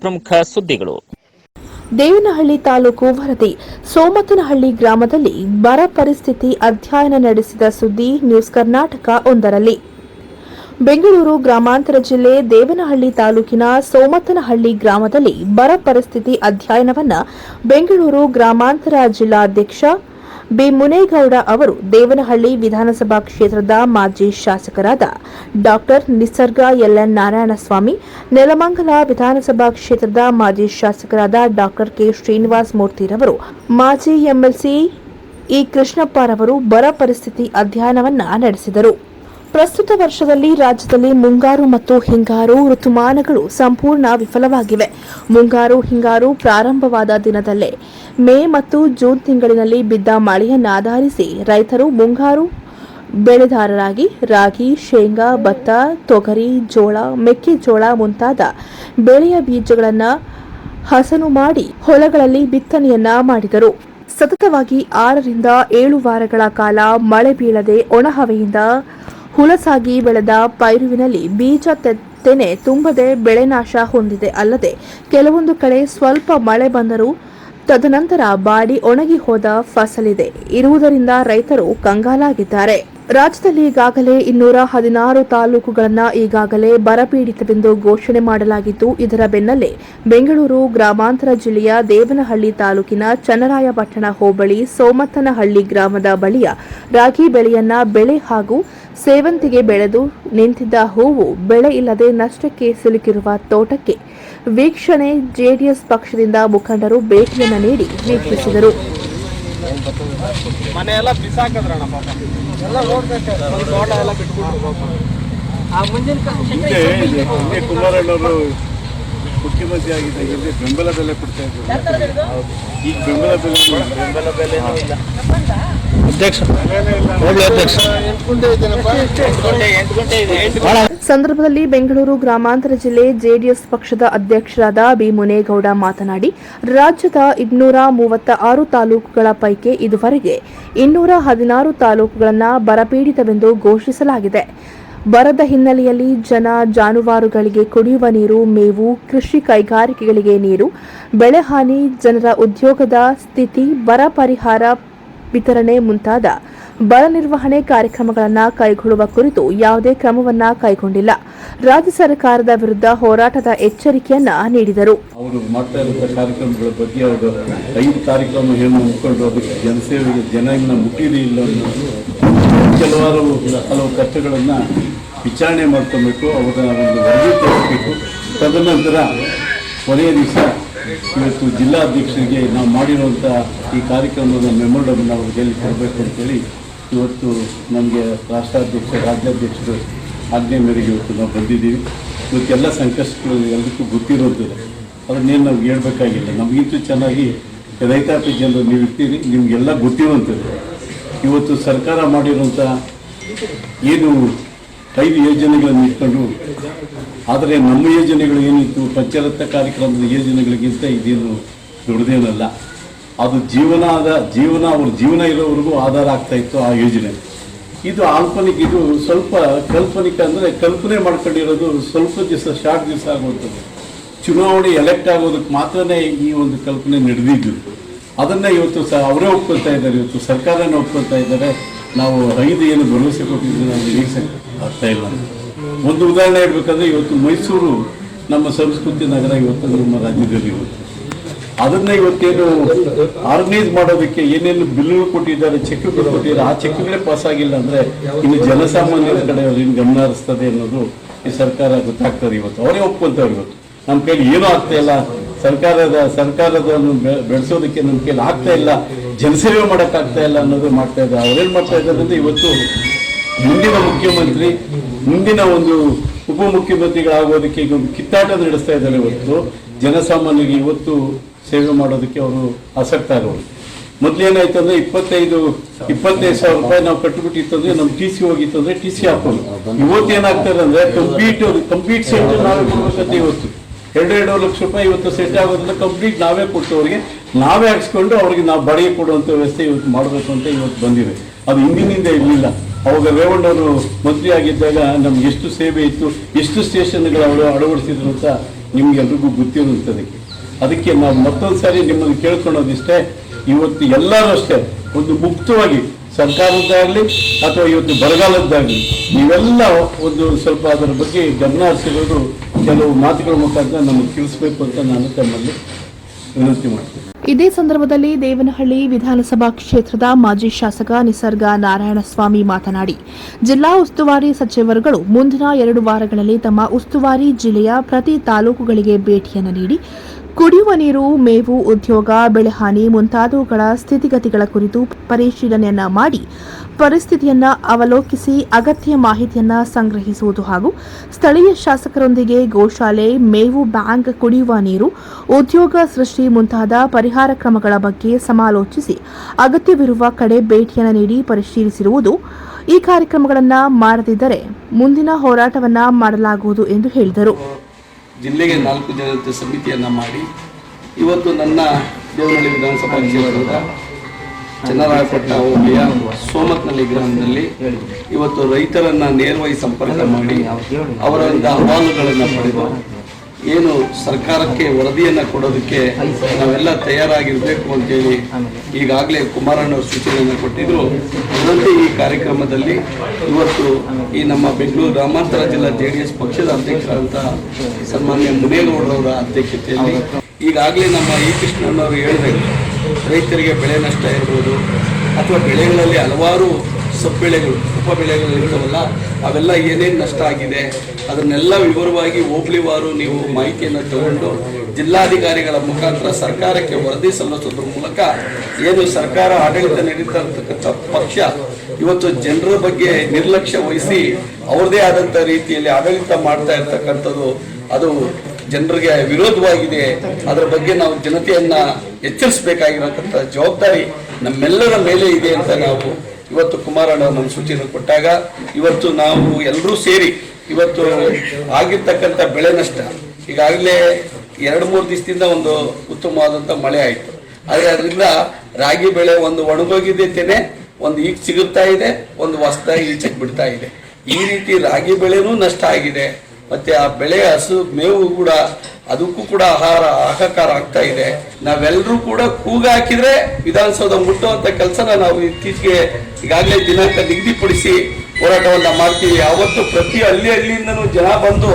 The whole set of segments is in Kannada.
ಪ್ರಮುಖ ಸುದ್ದಿಗಳು. ದೇವನಹಳ್ಳಿ ತಾಲೂಕು ವರದಿ. ಸೋಮತನಹಳ್ಳಿ ಗ್ರಾಮದಲ್ಲಿ ಬರ ಪರಿಸ್ಥಿತಿ ಅಧ್ಯಯನ ನಡೆಸಿದ ಸುದ್ದಿ ನ್ಯೂಸ್ ಕರ್ನಾಟಕ ಒಂದರಲ್ಲಿ. ಬೆಂಗಳೂರು ಗ್ರಾಮಾಂತರ ಜಿಲ್ಲೆ ದೇವನಹಳ್ಳಿ ತಾಲೂಕಿನ ಸೋಮತನಹಳ್ಳಿ ಗ್ರಾಮದಲ್ಲಿ ಬರ ಪರಿಸ್ಥಿತಿ ಅಧ್ಯಯನವನ್ನು ಬೆಂಗಳೂರು ಗ್ರಾಮಾಂತರ ಜಿಲ್ಲಾಧ್ಯಕ್ಷ ಬಿ. ಮುನೇಗೌಡ ಅವರು ದೇವನಹಳ್ಳಿ ವಿಧಾನಸಭಾ ಕ್ಷೇತ್ರದ ಮಾಜಿ ಶಾಸಕರಾದ doctor Nisarga L N Narayanaswamy, Nelamangala ವಿಧಾನಸಭಾ ಕ್ಷೇತ್ರದ ಮಾಜಿ ಶಾಸಕರಾದ ಡಾಕ್ಟರ್ ಕೆ. ಶ್ರೀನಿವಾಸ್ ಮೂರ್ತಿರವರು ಮಾಜಿ ಎಂಎಲ್ಸಿ ಇ. ಕೃಷ್ಣಪ್ಪರವರು ಬರ ಪರಿಸ್ಥಿತಿ ಅಧ್ಯಯನವನ್ನ ನಡೆಸಿದರು. ಪ್ರಸ್ತುತ ವರ್ಷದಲ್ಲಿ ರಾಜ್ಯದಲ್ಲಿ ಮುಂಗಾರು ಮತ್ತು ಹಿಂಗಾರು ಋತುಮಾನಗಳು ಸಂಪೂರ್ಣ ವಿಫಲವಾಗಿವೆ. ಮುಂಗಾರು, ಹಿಂಗಾರು ಪ್ರಾರಂಭವಾದ ದಿನದಲ್ಲೇ ಮೇ ಮತ್ತು ಜೂನ್ ತಿಂಗಳಿನಲ್ಲಿ ಬಿದ್ದ ಮಳೆಯನ್ನಾಧರಿಸಿ ರೈತರು ಮುಂಗಾರು ಬೆಳೆದಾರರಾಗಿ ರಾಗಿ, ಶೇಂಗಾ, ಭತ್ತ, ತೊಗರಿ, ಜೋಳ, ಮೆಕ್ಕೆಜೋಳ ಮುಂತಾದ ಬೆಳೆಯ ಬೀಜಗಳನ್ನು ಹಸನು ಮಾಡಿ ಹೊಲಗಳಲ್ಲಿ ಬಿತ್ತನೆಯನ್ನ ಮಾಡಿದರು. ಸತತವಾಗಿ ಆರರಿಂದ ಏಳು ವಾರಗಳ ಕಾಲ ಮಳೆ ಬೀಳದೆ ಒಣಹವೆಯಿಂದ ಹುಲಸಾಗಿ ಬೆಳೆದ ಪೈರುವಿನಲ್ಲಿ ಬೀಜ ತೆನೆ ತುಂಬದೆ ಬೆಳೆ ನಾಶ ಹೊಂದಿದೆ ಅಲ್ಲದೆ ಕೆಲವೊಂದು ಕಡೆ ಸ್ವಲ್ಪ ಮಳೆ ಬಂದರೂ ತದನಂತರ ಬಾಡಿ ಒಣಗಿ ಹೋದ ಫಸಲಿದೆ. ಇರುವುದರಿಂದ ರೈತರು ಕಂಗಾಲಾಗಿದ್ದಾರೆ. ರಾಜ್ಯದಲ್ಲಿ ಈಗಾಗಲೇ ಇನ್ನೂರ ಹದಿನಾರು ತಾಲೂಕುಗಳನ್ನು ಈಗಾಗಲೇ ಬರಪೀಡಿತವೆಂದು ಘೋಷಣೆ ಮಾಡಲಾಗಿದ್ದು, ಇದರ ಬೆನ್ನಲ್ಲೇ ಬೆಂಗಳೂರು, ಗ್ರಾಮಾಂತರ ಜಿಲ್ಲೆಯ ದೇವನಹಳ್ಳಿ ತಾಲೂಕಿನ ಚನ್ನರಾಯಪಟ್ಟಣ ಹೋಬಳಿ ಸೋಮತ್ತನಹಳ್ಳಿ ಗ್ರಾಮದ ಬಳಿಯ ರಾಗಿ ಬೆಳೆಯನ್ನ ಬೆಳೆ ಹಾಗೂ ಸೇವಂತಿಗೆ ಬೆಳೆದು ನಿಂತಿದ್ದ ಹೂವು ಬೆಳೆ ಇಲ್ಲದೆ ನಷ್ಟಕ್ಕೆ ಸಿಲುಕಿರುವ ತೋಟಕ್ಕೆ ವೀಕ್ಷಣೆ ಜೆಡಿಎಸ್ ಪಕ್ಷದಿಂದ ಮುಖಂಡರು ಭೇಟಿಯನ್ನು ನೀಡಿ ವೀಕ್ಷಿಸಿದರು. ಮುಖ್ಯಮಂತ್ರಿ ಎಲ್ಲ ಬಿಸಾಕದ್ರಣ ಪಾಪ. ಎಲ್ಲ ನೋಡ್ಬೇಕು. ಒಂದು ತೋಟ ಎಲ್ಲ ಬಿಟ್ಬಿಟ್ರು ಪಾಪ. ಆ ಮುಂದಿನ ಹಿಂದೆ ಬೆಂಬಲ ಬೆಲೆ ಕೊಡ್ತಾ ಇದ್ರು. ಈಗ ಬೆಂಬಲ ಬೆಲೆ ಬೆಂಬಲ ಬೆಲೆ ಅಧ್ಯಕ್ಷ. ಸಂದರ್ಭದಲ್ಲಿ ಬೆಂಗಳೂರು ಗ್ರಾಮಾಂತರ ಜಿಲ್ಲೆ ಜೆಡಿಎಸ್ ಪಕ್ಷದ ಅಧ್ಯಕ್ಷರಾದ ಬಿ ಮುನೇಗೌಡ ಮಾತನಾಡಿ, ರಾಜ್ಯದ ಇನ್ನೂರ ಮೂವತ್ತ ಆರು ತಾಲೂಕುಗಳ ಪೈಕಿ ಇದುವರೆಗೆ ಇನ್ನೂರ ಹದಿನಾರು ತಾಲೂಕುಗಳನ್ನು ಬರಪೀಡಿತವೆಂದು ಘೋಷಿಸಲಾಗಿದೆ. ಬರದ ಹಿನ್ನೆಲೆಯಲ್ಲಿ ಜನ ಜಾನುವಾರುಗಳಿಗೆ ಕುಡಿಯುವ ನೀರು, ಮೇವು, ಕೃಷಿ ಕೈಗಾರಿಕೆಗಳಿಗೆ ನೀರು ಬೆಳೆಹಾನಿ ಜನರ ಉದ್ಯೋಗದ ಸ್ಥಿತಿ, ಬರ ಪರಿಹಾರ ವಿತರಣೆ ಮುಂತಾದ ಬರ ನಿರ್ವಹಣೆ ಕಾರ್ಯಕ್ರಮಗಳನ್ನು ಕೈಗೊಳ್ಳುವ ಕುರಿತು ಯಾವುದೇ ಕ್ರಮವನ್ನ ಕೈಗೊಂಡಿಲ್ಲ. ರಾಜ್ಯ ಸರ್ಕಾರದ ವಿರುದ್ಧ ಹೋರಾಟದ ಎಚ್ಚರಿಕೆಯನ್ನ ನೀಡಿದರು. ಅವರು ಮಾಡ್ತಾ ಇರುವಂಥ ಕಾರ್ಯಕ್ರಮಗಳ ಬಗ್ಗೆ ಅವರು ಐದು ಕಾರ್ಯಕ್ರಮ ಏನು ಅಂದ್ಕೊಂಡು ಅದಕ್ಕೆ ಜನಸೇವೆಗೆ ಜನ ಇನ್ನು ಮುಟ್ಟಿರಿ ಇಲ್ಲ ಕೆಲವಾರು ಹಲವು ಕಷ್ಟಗಳನ್ನು ವಿಚಾರಣೆ ಮಾಡ್ಕೊಬೇಕು, ಅವರ ಒಂದು ವರದಿ ತರಬೇಕು. ತದನಂತರ ಕೊನೆಯ ದಿವಸ ಇವತ್ತು ಜಿಲ್ಲಾಧ್ಯಕ್ಷರಿಗೆ ನಾವು ಮಾಡಿರುವಂಥ ಈ ಕಾರ್ಯಕ್ರಮದ ಮೆಮೊರಂಡಮ್ ನಾವು ಎಲ್ಲಿ ಕೊಡಬೇಕು ಅಂತೇಳಿ ಇವತ್ತು ನಮಗೆ ರಾಷ್ಟ್ರಾಧ್ಯಕ್ಷ, ರಾಜ್ಯಾಧ್ಯಕ್ಷರು ಆಜ್ಞೆ ಮೇರೆಗೆ ಇವತ್ತು ನಾವು ಬಂದಿದ್ದೀವಿ. ಇವತ್ತೆಲ್ಲ ಸಂಕಷ್ಟಗಳು ಎಲ್ಲರಿಗೂ ಗೊತ್ತಿರೋದಿಲ್ಲ ಅದನ್ನೇನು ನಾವು ಹೇಳ್ಬೇಕಾಗಿಲ್ಲ. ನಮಗಿಂತೂ ಚೆನ್ನಾಗಿ ರೈತಾಪಿ ಜನರು ನೀವು ಇರ್ತೀರಿ, ನಿಮಗೆಲ್ಲ ಗೊತ್ತಿರುವಂಥದ್ದು. ಇವತ್ತು ಸರ್ಕಾರ ಮಾಡಿರುವಂಥ ಏನು ಐದು ಯೋಜನೆಗಳನ್ನು ಇಟ್ಕೊಂಡು, ಆದರೆ ನಮ್ಮ ಯೋಜನೆಗಳು ಏನಿತ್ತು? ಪಂಚರತ್ನ ಕಾರ್ಯಕ್ರಮದ ಯೋಜನೆಗಳಿಗಿಂತ ಇದೇನು ದೊಡ್ಡದೇನಲ್ಲ. ಅದು ಜೀವನ ಆದ, ಜೀವನ, ಅವ್ರ ಜೀವನ ಇರೋವರೆಗೂ ಆಧಾರ ಆಗ್ತಾ ಇತ್ತು ಆ ಯೋಜನೆ. ಇದು ಆಲ್ಪನಿಕ್, ಇದು ಸ್ವಲ್ಪ ಕಲ್ಪನಿಕ ಅಂದರೆ ಕಲ್ಪನೆ ಮಾಡ್ಕೊಂಡಿರೋದು ಸ್ವಲ್ಪ ದಿವಸ ಶಾರ್ಟ್ ದಿವಸ ಆಗುವಂಥದ್ದು. ಚುನಾವಣೆ ಎಲೆಕ್ಟ್ ಆಗೋದಕ್ಕೆ ಮಾತ್ರನೇ ಈ ಒಂದು ಕಲ್ಪನೆ ನಡೆದಿದ್ದು. ಅದನ್ನು ಇವತ್ತು ಸಹ ಅವರೇ ಒಪ್ಕೊಳ್ತಾ ಇದ್ದಾರೆ. ಇವತ್ತು ಸರ್ಕಾರನೇ ಒಪ್ಕೊಳ್ತಾ ಇದ್ದಾರೆ. ನಾವು ಐದು ಏನು ಭರವಸೆ ಕೊಟ್ಟಿದ್ದೀವಿ ನಾವು ಆಗ್ತಾ ಇಲ್ಲ. ಒಂದು ಉದಾಹರಣೆ ಹೇಳ್ಬೇಕಂದ್ರೆ ಇವತ್ತು ಮೈಸೂರು ನಮ್ಮ ಸಂಸ್ಕೃತಿ ನಗರ ಇವತ್ತು ನಮ್ಮ ರಾಜ್ಯದಲ್ಲಿ ಇವತ್ತು ಅದನ್ನ ಇವತ್ತೇನು ಆರ್ಗನೈಸ್ ಮಾಡೋದಕ್ಕೆ ಏನೇನು ಬಿಲ್ಗಳು ಕೊಟ್ಟಿದ್ದಾರೆ, ಚೆಕ್ ಕೊಟ್ಟಿದ್ದಾರೆ, ಆ ಚೆಕ್ಗಳೇ ಪಾಸ್ ಆಗಿಲ್ಲ ಅಂದ್ರೆ ಇನ್ನು ಜನಸಾಮಾನ್ಯರ ಕಡೆ ಏನು ಗಮನ ಹರಿಸ್ತದೆ ಅನ್ನೋದು ಈ ಸರ್ಕಾರ ಗೊತ್ತಾಗ್ತದೆ ಇವತ್ತು. ಅವರೇ ಒಪ್ಕೊಂತಾರೆ ಇವತ್ತು. ನಮ್ಮ ಕೈಲಿ ಏನೂ ಆಗ್ತಾ ಇಲ್ಲ. ಸರ್ಕಾರದ ಸರ್ಕಾರದ ಬೆಳೆಸೋದಕ್ಕೆ ನಮ್ಮ ಕೈಲಿ ಆಗ್ತಾ ಇಲ್ಲ. ಜನಸೇವೆ ಮಾಡೋಕ್ಕಾಗ್ತಾ ಇಲ್ಲ ಅನ್ನೋದು ಮಾಡ್ತಾ ಇದ್ದಾರೆ. ಅವ್ರೇನು ಮಾಡ್ತಾ ಇದ್ದಾರೆ ಅಂದ್ರೆ ಇವತ್ತು ಮುಂದಿನ ಮುಖ್ಯಮಂತ್ರಿ, ಮುಂದಿನ ಒಂದು ಉಪಮುಖ್ಯಮಂತ್ರಿಗಳಾಗೋದಕ್ಕೆ ಈಗ ಕಿತ್ತಾಟ ನಡೆಸ್ತಾ ಇದ್ದಾರೆ ಇವತ್ತು ಜನಸಾಮಾನ್ಯರಿಗೆ ಇವತ್ತು ಸೇವೆ ಮಾಡೋದಕ್ಕೆ ಅವರು ಆಸಕ್ತ ಆಗೋದು ಮೊದ್ಲೇನಾಯ್ತು ಅಂದ್ರೆ ಇಪ್ಪತ್ತೈದು ಇಪ್ಪತ್ತೈದು ಸಾವಿರ ರೂಪಾಯಿ ನಾವು ಕಟ್ಟಿಬಿಟ್ಟಿತ್ತು ಅಂದ್ರೆ ನಮ್ಮ ಟಿ ಸಿ ಹೋಗಿತ್ತು ಅಂದ್ರೆ ಟಿ ಸಿ ಹಾಕೋದು. ಇವತ್ತು ಏನಾಗ್ತದೆ ಅಂದ್ರೆ ಕಂಪ್ಲೀಟ್ ಕಂಪ್ಲೀಟ್ ಸೆಟ್ ನಾವೇ ಕೊಡ್ಬೇಕಂತ ಇವತ್ತು. ಎರಡು ಎರಡು ಲಕ್ಷ ರೂಪಾಯಿ ಇವತ್ತು ಸೆಟ್ ಆಗೋದ್ರಿಂದ ಕಂಪ್ಲೀಟ್ ನಾವೇ ಕೊಟ್ಟು ಅವರಿಗೆ ನಾವೇ ಹಾಕ್ಸ್ಕೊಂಡು ಅವ್ರಿಗೆ ನಾವು ಬಾಡಿಗೆ ಕೊಡುವಂಥ ವ್ಯವಸ್ಥೆ ಇವತ್ತು ಮಾಡಬೇಕು ಅಂತ ಇವತ್ತು ಬಂದಿದೆ. ಅದು ಹಿಂದಿನಿಂದ ಇರಲಿಲ್ಲ. ಅವಾಗ ರೇವಣ್ಣವರು ಮಂತ್ರಿ ಆಗಿದ್ದಾಗ ನಮ್ಗೆ ಎಷ್ಟು ಸೇವೆ ಇತ್ತು, ಎಷ್ಟು ಸ್ಟೇಷನ್ಗಳು ಅವರು ಅಳವಡಿಸಿದ್ರು ಅಂತ ನಿಮ್ಗೆಲ್ರಿಗೂ ಗೊತ್ತಿರುವಂಥದಕ್ಕೆ ಅದಕ್ಕೆ ನಾವು ಮತ್ತೊಂದು ಸಾರಿ ನಿಮ್ಮನ್ನು ಕೇಳ್ಕೊಳ್ಳೋದಿಷ್ಟೇ, ಇವತ್ತು ಎಲ್ಲರೂ ಅಷ್ಟೇ, ಒಂದು ಮುಕ್ತವಾಗಿ ಸರ್ಕಾರದ್ದಾಗಲಿ ಅಥವಾ ಇವತ್ತು ಬರಗಾಲದ್ದಾಗಲಿ, ನೀವೆಲ್ಲ ಒಂದು ಸ್ವಲ್ಪ ಅದರ ಬಗ್ಗೆ ಗಮನ ಹರಿಸಿರೋದು ಕೆಲವು ಮಾತುಗಳ ಮುಖಾಂತರ ನಮಗೆ ತಿಳಿಸ್ಬೇಕು ಅಂತ ನಾನು ತಮ್ಮಲ್ಲಿ ಇದೇ ಸಂದರ್ಭದಲ್ಲಿ ದೇವನಹಳ್ಳಿ ವಿಧಾನಸಭಾ ಕ್ಷೇತ್ರದ ಮಾಜಿ ಶಾಸಕ ನಿಸರ್ಗ ನಾರಾಯಣಸ್ವಾಮಿ ಮಾತನಾಡಿ, ಜಿಲ್ಲಾ ಉಸ್ತುವಾರಿ ಸಚಿವರುಗಳು ಮುಂದಿನ ಎರಡು ವಾರಗಳಲ್ಲಿ ತಮ್ಮ ಉಸ್ತುವಾರಿ ಜಿಲ್ಲೆಯ ಪ್ರತಿ ತಾಲೂಕುಗಳಿಗೆ ಭೇಟಿಯನ್ನು ನೀಡಿ ಕುಡಿಯುವ ನೀರು, ಮೇವು, ಉದ್ಯೋಗ ಬೆಳೆಹಾನಿ ಮುಂತಾದವುಗಳ ಸ್ಥಿತಿಗತಿಗಳ ಕುರಿತು ಪರಿಶೀಲನೆಯನ್ನ ಮಾಡಿ ಪರಿಸ್ಥಿತಿಯನ್ನ ಅವಲೋಕಿಸಿ ಅಗತ್ಯ ಮಾಹಿತಿಯನ್ನ ಸಂಗ್ರಹಿಸುವುದು ಹಾಗೂ ಸ್ಥಳೀಯ ಶಾಸಕರೊಂದಿಗೆ ಗೋಶಾಲೆ, ಮೇವು ಬ್ಯಾಂಕ್, ಕುಡಿಯುವ ನೀರು, ಉದ್ಯೋಗ ಸೃಷ್ಟಿ ಮುಂತಾದ ಪರಿಹಾರ ಕ್ರಮಗಳ ಬಗ್ಗೆ ಸಮಾಲೋಚಿಸಿ ಅಗತ್ಯವಿರುವ ಕಡೆ ಭೇಟಿಯನ್ನು ನೀಡಿ ಪರಿಶೀಲಿಸಿರುವುದು ಈ ಕಾರ್ಯಕ್ರಮಗಳನ್ನು ಮಾಡದಿದ್ದರೆ ಮುಂದಿನ ಹೋರಾಟವನ್ನ ಮಾಡಲಾಗುವುದು ಎಂದು ಹೇಳಿದರು. ಜಿಲ್ಲೆಗೆ ನಾಲ್ಕು ಜನತೆ ಸಮಿತಿಯನ್ನು ಮಾಡಿ ಇವತ್ತು ನನ್ನ ದೇವನಹಳ್ಳಿ ವಿಧಾನಸಭಾ ಕ್ಷೇತ್ರದ ಚನ್ನರಾಯಪಟ್ಟಣ ಹೋಬಳಿಯ ಸೋಮತ್ನಳ್ಳಿ ಗ್ರಾಮದಲ್ಲಿ ಇವತ್ತು ರೈತರನ್ನ ನೇರವಾಗಿ ಸಂಪರ್ಕ ಮಾಡಿ ಅವರಿಂದ ಅಹವಾಲುಗಳನ್ನು ಪಡೆದು ಏನು ಸರ್ಕಾರಕ್ಕೆ ವರದಿಯನ್ನು ಕೊಡೋದಕ್ಕೆ ನಾವೆಲ್ಲ ತಯಾರಾಗಿರಬೇಕು ಅಂತೇಳಿ ಈಗಾಗಲೇ ಕುಮಾರಣ್ಣವ್ರ ಸೂಚನೆಯನ್ನು ಕೊಟ್ಟಿದ್ರು. ಅದರಂತೆ ಈ ಕಾರ್ಯಕ್ರಮದಲ್ಲಿ ಇವತ್ತು ಈ ನಮ್ಮ ಬೆಂಗಳೂರು ಗ್ರಾಮಾಂತರ ಜಿಲ್ಲಾ ಜೆ ಡಿ ಎಸ್ ಪಕ್ಷದ ಅಧ್ಯಕ್ಷರಾದಂಥ ಸನ್ಮಾನ್ಯ ಮುನೇಗೌಡರವರ ಅಧ್ಯಕ್ಷತೆಯಲ್ಲಿ ಈಗಾಗಲೇ ನಮ್ಮ ಇ ಕೃಷ್ಣಣ್ಣವರು ಹೇಳಿದಾಗ ರೈತರಿಗೆ ಬೆಳೆ ನಷ್ಟ ಇರ್ಬೋದು ಅಥವಾ ಬೆಳೆಗಳಲ್ಲಿ ಹಲವಾರು ಸಬ್ಬೆಳೆಗಳು ಉಪ ಬೆಳೆಗಳು ಇರ್ತವಲ್ಲ, ಅವೆಲ್ಲ ಏನೇನು ನಷ್ಟ ಆಗಿದೆ, ಅದನ್ನೆಲ್ಲ ವಿವರವಾಗಿ ಹೋಬಳಿವಾರು ನೀವು ಮಾಹಿತಿಯನ್ನು ತಗೊಂಡು ಜಿಲ್ಲಾಧಿಕಾರಿಗಳ ಮುಖಾಂತರ ಸರ್ಕಾರಕ್ಕೆ ವರದಿ ಸಲ್ಲಿಸೋದ್ರ ಮೂಲಕ ಏನು ಸರ್ಕಾರ ಆಡಳಿತ ನೀಡುತ್ತಾ ಪಕ್ಷ ಇವತ್ತು ಜನರ ಬಗ್ಗೆ ನಿರ್ಲಕ್ಷ್ಯ ವಹಿಸಿ ಅವ್ರದೇ ಆದಂಥ ರೀತಿಯಲ್ಲಿ ಆಡಳಿತ ಮಾಡ್ತಾ ಇರ್ತಕ್ಕಂಥದ್ದು ಅದು ಜನರಿಗೆ ವಿರೋಧವಾಗಿದೆ. ಅದರ ಬಗ್ಗೆ ನಾವು ಜನತೆಯನ್ನ ಎಚ್ಚರಿಸಬೇಕಾಗಿರತಕ್ಕಂಥ ಜವಾಬ್ದಾರಿ ನಮ್ಮೆಲ್ಲರ ಮೇಲೆ ಇದೆ ಅಂತ ನಾವು ಇವತ್ತು ಕುಮಾರಣ್ಣ ನಮ್ಮ ಸೂಚನೆ ಕೊಟ್ಟಾಗ, ಇವತ್ತು ನಾವು ಎಲ್ಲರೂ ಸೇರಿ ಇವತ್ತು ಆಗಿರ್ತಕ್ಕಂಥ ಬೆಳೆ ನಷ್ಟ, ಈಗಾಗಲೇ ಎರಡು ಮೂರು ದಿವಸದಿಂದ ಒಂದು ಉತ್ತಮವಾದಂಥ ಮಳೆ ಆಯಿತು. ಆದರೆ ಅದರಿಂದ ರಾಗಿ ಬೆಳೆ ಒಂದು ಒಣಗೋಗಿದ್ದೇನೆ ಒಂದು ಈಗ ಸಿಗುತ್ತಾ ಇದೆ, ಒಂದು ಹೊಸದಾಗಿ ಈಚೆಗೆ ಬಿಡ್ತಾ ಇದೆ. ಈ ರೀತಿ ರಾಗಿ ಬೆಳೆನೂ ನಷ್ಟ ಆಗಿದೆ. ಮತ್ತೆ ಆ ಬೆಳೆ ಹಸು ಮೇವು ಕೂಡ, ಅದಕ್ಕೂ ಕೂಡ ಆಹಾರ ಹಾಹಾಕಾರ ಆಗ್ತಾ ಇದೆ. ನಾವೆಲ್ಲರೂ ಕೂಡ ಕೂಗಾಕಿದ್ರೆ ವಿಧಾನಸೌಧ ಮುಟ್ಟುವಂಥ ಕೆಲಸನ ನಾವು ಇತ್ತೀಚೆಗೆ ಈಗಾಗಲೇ ದಿನಾಂಕ ನಿಗದಿಪಡಿಸಿ ಹೋರಾಟವನ್ನ ಮಾಡ್ತೀವಿ. ಯಾವತ್ತು ಪ್ರತಿ ಹಳ್ಳಿ ಹಳ್ಳಿಯಿಂದನೂ ಜನ ಬಂದು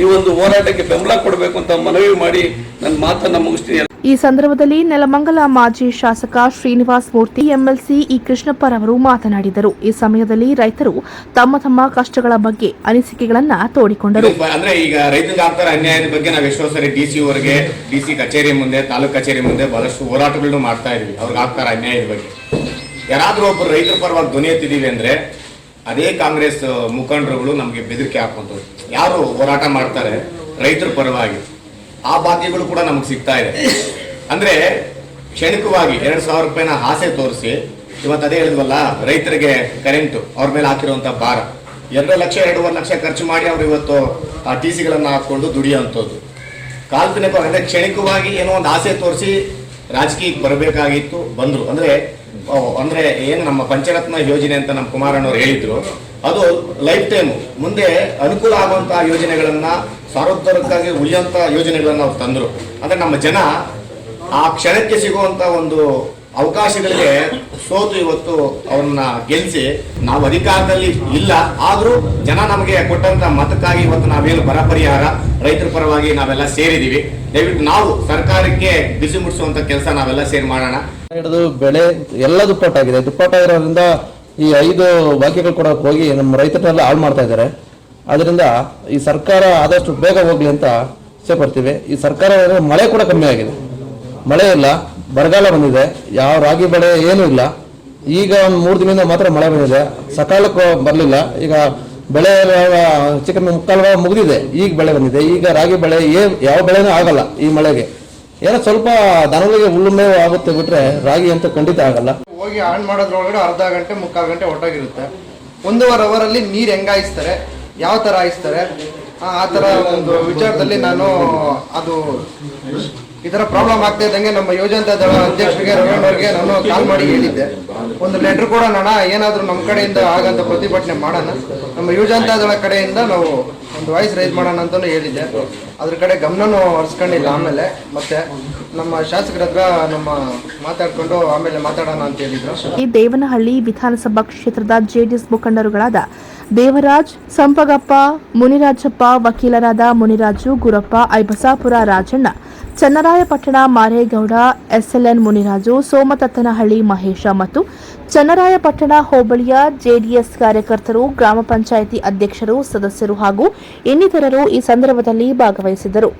ಈ ಒಂದು ಹೋರಾಟಕ್ಕೆ ಬೆಂಬಲ ಕೊಡಬೇಕು ಅಂತ ಮನವಿ ಮಾಡಿ ನನ್ನ ಮಾತನ್ನು ಮುಗಿಸ್ತೀನಿ. ಈ ಸಂದರ್ಭದಲ್ಲಿ ನೆಲಮಂಗಲ ಮಾಜಿ ಶಾಸಕ ಶ್ರೀನಿವಾಸ್ ಮೂರ್ತಿ, ಎಂಎಲ್ಸಿ ಇ ಕೃಷ್ಣಪ್ಪರವರು ಮಾತನಾಡಿದರು. ಈ ಸಮಯದಲ್ಲಿ ರೈತರು ತಮ್ಮ ತಮ್ಮ ಕಷ್ಟಗಳ ಬಗ್ಗೆ ಅನಿಸಿಕೆಗಳನ್ನ ತೋಡಿಕೊಂಡರು. ಅಂದ್ರೆ ಈಗ ರೈತರಿಗೆ ಅನ್ಯಾಯದ ಬಗ್ಗೆ ನಾವು ಎಷ್ಟೋ ಸರಿ ಡಿ ಸಿ ಅವರಿಗೆ, ಡಿ ಸಿ ಕಚೇರಿ ಮುಂದೆ, ತಾಲೂಕ್ ಕಚೇರಿ ಮುಂದೆ ಬಹಳಷ್ಟು ಹೋರಾಟಗಳನ್ನು ಮಾಡ್ತಾ ಇದ್ವಿ. ಅವ್ರಿಗೆ ಆಗ್ತಾರ ಅನ್ಯಾಯದ ಬಗ್ಗೆ. ಯಾರಾದ್ರೂ ಒಬ್ಬರು ರೈತರ ಪರವಾಗಿ ಧ್ವನಿ ಎತ್ತಿದೀವಿ ಅಂದ್ರೆ ಅದೇ ಕಾಂಗ್ರೆಸ್ ಮುಖಂಡರುಗಳು ನಮಗೆ ಬೆದರಿಕೆ ಹಾಕುವಂಥದ್ದು ಯಾರು ಹೋರಾಟ ಮಾಡ್ತಾರೆ ರೈತರ ಪರವಾಗಿ? ಆ ಭಾಗ್ಯಗಳು ಕೂಡ ನಮಗೆ ಸಿಗ್ತಾ ಇದೆ. ಅಂದ್ರೆ ಕ್ಷಣಿಕವಾಗಿ ಎರಡ್ ಸಾವಿರ ರೂಪಾಯಿನ ಆಸೆ ತೋರಿಸಿ ಇವತ್ತು ಅದೇ ಹೇಳಿದ್ವಲ್ಲ, ರೈತರಿಗೆ ಕರೆಂಟು ಅವ್ರ ಮೇಲೆ ಹಾಕಿರುವಂತ ಭಾರ. ಎರಡು ಲಕ್ಷ, ಎರಡೂವರೆ ಲಕ್ಷ ಖರ್ಚು ಮಾಡಿ ಅವ್ರು ಇವತ್ತು ಆ ಟಿ ಸಿಗಳನ್ನ ಹಾಕೊಂಡು ದುಡಿಯುವಂಥದ್ದು. ಕಾಲ್ಪನಿಕ ಅಂದ್ರೆ ಕ್ಷಣಿಕವಾಗಿ ಏನೋ ಒಂದು ಆಸೆ ತೋರಿಸಿ ರಾಜಕೀಯಕ್ಕೆ ಬರಬೇಕಾಗಿತ್ತು, ಬಂದ್ರು. ಅಂದ್ರೆ ಅಂದ್ರೆ ಏನು ನಮ್ಮ ಪಂಚರತ್ನ ಯೋಜನೆ ಅಂತ ನಮ್ಮ ಕುಮಾರಣ್ಣವ್ರು ಹೇಳಿದ್ರು. ಅದು ಲೈಫ್ ಟೈಮ್ ಮುಂದೆ ಅನುಕೂಲ ಆಗುವಂತಹ ಯೋಜನೆಗಳನ್ನ ಸಾರ್ವತ್ರಿಕವಾಗಿ ಉಳಿಯುವಂತ ಯೋಜನೆಗಳನ್ನ ಅವ್ರು ತಂದ್ರು. ಅಂದ್ರೆ ನಮ್ಮ ಜನ ಆ ಕ್ಷಣಕ್ಕೆ ಸಿಗುವಂತ ಒಂದು ಅವಕಾಶಗಳಿಗೆ ಸೋತು ಇವತ್ತು ಅವ್ರನ್ನ ಗೆಲ್ಲಿಸಿ ನಾವು ಅಧಿಕಾರದಲ್ಲಿ ಇಲ್ಲ. ಆದ್ರೂ ಜನ ನಮಗೆ ಕೊಟ್ಟಂತ ಮತಕ್ಕಾಗಿ ಇವತ್ತು ನಾವೇನು ಬರ ಪರಿಹಾರ, ರೈತರ ಪರವಾಗಿ ನಾವೆಲ್ಲ ಸೇರಿದೀವಿ. ದಯವಿಟ್ಟು ನಾವು ಸರ್ಕಾರಕ್ಕೆ ಬಿಸಿ ಮುಟ್ಟಿಸುವಂತ ಕೆಲಸ ನಾವೆಲ್ಲ ಸೇರಿ ಮಾಡೋಣ. ಹಿಡಿದು ಬೆಳೆ ಎಲ್ಲ ದುಪ್ಪಟ್ಟಾಗಿದೆ. ದುಪ್ಪಟ್ಟಾಗಿರೋದ್ರಿಂದ ಈ ಐದು ವಾಕ್ಯಗಳು ಕೊಡೋಕೆ ಹೋಗಿ ನಮ್ಮ ರೈತರನ್ನೆಲ್ಲ ಹಾಳು ಮಾಡ್ತಾ ಇದ್ದಾರೆ. ಅದರಿಂದ ಈ ಸರ್ಕಾರ ಆದಷ್ಟು ಬೇಗ ಹೋಗ್ಲಿ ಅಂತ ಇಚ್ಛೆ ಪಡ್ತೀವಿ ಈ ಸರ್ಕಾರ ಮಳೆ ಕೂಡ ಕಮ್ಮಿ ಆಗಿದೆ. ಮಳೆ ಇಲ್ಲ, ಬರಗಾಲ ಬಂದಿದೆ, ಯಾವ ರಾಗಿ ಬೆಳೆ ಏನೂ ಇಲ್ಲ. ಈಗ ಒಂದು ಮೂರು ದಿನದಿಂದ ಮಾತ್ರ ಮಳೆ ಬಂದಿದೆ. ಸಕಾಲಕ್ಕೆ ಬರಲಿಲ್ಲ. ಈಗ ಬೆಳೆ ಚಿಕ್ಕ ಮುಕ್ಕಾಲು ಮುಗಿದಿದೆ. ಈಗ ಬೆಳೆ ಬಂದಿದೆ. ಈಗ ರಾಗಿ ಬೆಳೆ ಏ ಯಾವ ಬೆಳೆನೂ ಆಗಲ್ಲ ಈ ಮಳೆಗೆ. ಏನೋ ಸ್ವಲ್ಪ ದನಗಳಿಗೆ ಹುಲ್ಲು ಮೇವು ಆಗುತ್ತೆ ಬಿಟ್ರೆ ರಾಗಿ ಅಂತ ಖಂಡಿತ ಆಗಲ್ಲ. ಹೋಗಿ ಆನ್ ಮಾಡೋದ್ರೊಳಗಡೆ ಅರ್ಧ ಗಂಟೆ, ಮುಕ್ಕಾಲು ಗಂಟೆ ಒಟ್ಟಾಗಿರುತ್ತೆ. ಒಂದೂವರೆ ಅವರಲ್ಲಿ ನೀರು ಹೆಂಗ್ ಹಾಯಿಸ್ತಾರೆ ಯಾವ ಥರ ಹಾಯಿಸ್ತಾರೆ ಆ ಥರ ಒಂದು ವಿಚಾರದಲ್ಲಿ ನಾನು ಅದು ಈ ಥರ ಪ್ರಾಬ್ಲಮ್ ಆಗ್ತಾ ಇದ್ದಂಗೆ ನಮ್ಮ ಯೋಜನಾ ದಳ ಅಧ್ಯಕ್ಷರಿಗೆ ರವೀಣ್ಣವ್ರಿಗೆ ನಾನು ಕಾಲ್ ಮಾಡಿ ಹೇಳಿದ್ದೆ. ಒಂದು ಲೆಟ್ರ್ ನಾನು ಏನಾದರೂ ನಮ್ಮ ಕಡೆಯಿಂದ ಆಗಂತ ಪ್ರತಿಭಟನೆ ಮಾಡೋಣ. ನಮ್ಮ ಯೋಜನಾ ದಳ ಕಡೆಯಿಂದ ನಾವು ಒಂದು ವಾಯ್ಸ್ ರೈಸ್ ಮಾಡೋಣ ಅಂತಲೂ ಹೇಳಿದ್ದೆ. ಅದ್ರ ಕಡೆ ಗಮನನೂ ಹರಿಸ್ಕೊಂಡಿಲ್ಲ ಆಮೇಲೆ, ಮತ್ತೆ ನಮ್ಮ ಶಾಸಕರ ಹತ್ರ ನಮ್ಮ ಮಾತಾಡ್ಕೊಂಡು ಆಮೇಲೆ ಮಾತಾಡೋಣ ಅಂತ ಹೇಳಿದ್ರು. ಈ ದೇವನಹಳ್ಳಿ ವಿಧಾನಸಭಾ ಕ್ಷೇತ್ರದ ಜೆಡಿಎಸ್ ಮುಖಂಡರುಗಳಾದ ದೇವರಾಜ್, ಸಂಪಗಪ್ಪ, ಮುನಿರಾಜಪ್ಪ, ವಕೀಲರಾದ ಮುನಿರಾಜು, ಗುರಪ್ಪ, ಐಬಸಾಪುರ ರಾಜಣ್ಣ, ಚನ್ನರಾಯಪಟ್ಟಣ ಮಾರೇಗೌಡ, ಎಸ್ಎಲ್ಎನ್ ಮುನಿರಾಜು, ಸೋಮತತ್ತನಹಳ್ಳಿ ಮಹೇಶ ಮತ್ತು ಚನ್ನರಾಯಪಟ್ಟಣ ಹೋಬಳಿಯ ಜೆಡಿಎಸ್ ಕಾರ್ಯಕರ್ತರು, ಗ್ರಾಮ ಪಂಚಾಯಿತಿ ಅಧ್ಯಕ್ಷರು, ಸದಸ್ಯರು ಹಾಗೂ ಇನ್ನಿತರರು ಈ ಸಂದರ್ಭದಲ್ಲಿ ಭಾಗವಹಿಸಿದ್ದರು.